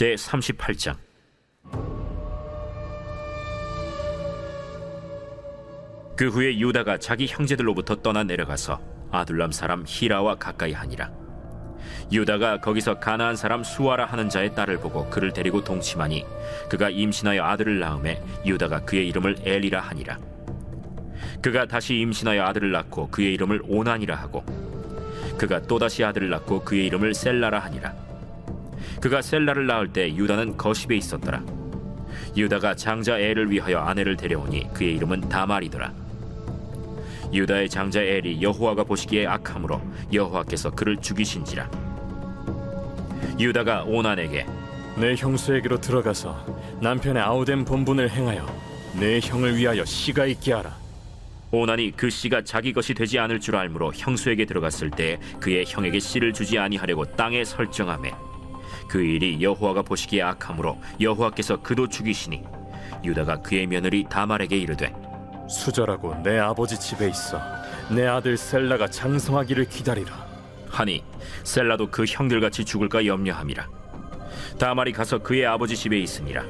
제 38장. 그 후에 유다가 자기 형제들로부터 떠나 내려가서 아둘람 사람 히라와 가까이 하니라. 유다가 거기서 가나안 사람 수아라 하는 자의 딸을 보고 그를 데리고 동침하니 그가 임신하여 아들을 낳음에 유다가 그의 이름을 엘이라 하니라. 그가 다시 임신하여 아들을 낳고 그의 이름을 오난이라 하고 그가 또다시 아들을 낳고 그의 이름을 셀라라 하니라 그가 셀라를 낳을 때 유다는 거십에 있었더라. 유다가 장자 엘을 위하여 아내를 데려오니 그의 이름은 다말이더라. 유다의 장자 엘이 여호와가 보시기에 악함으로 여호와께서 그를 죽이신지라. 유다가 오난에게 내 형수에게로 들어가서 남편의 아우된 본분을 행하여 내 형을 위하여 씨가 있게 하라. 오난이 그 씨가 자기 것이 되지 않을 줄 알므로 형수에게 들어갔을 때 그의 형에게 씨를 주지 아니하려고 땅에 설정하매 그 일이 여호와가 보시기에 악함으로 여호와께서 그도 죽이시니 유다가 그의 며느리 다말에게 이르되 수절하고 내 아버지 집에 있어. 내 아들 셀라가 장성하기를 기다리라. 하니 셀라도 그 형들같이 죽을까 염려함이라. 다말이 가서 그의 아버지 집에 있으니라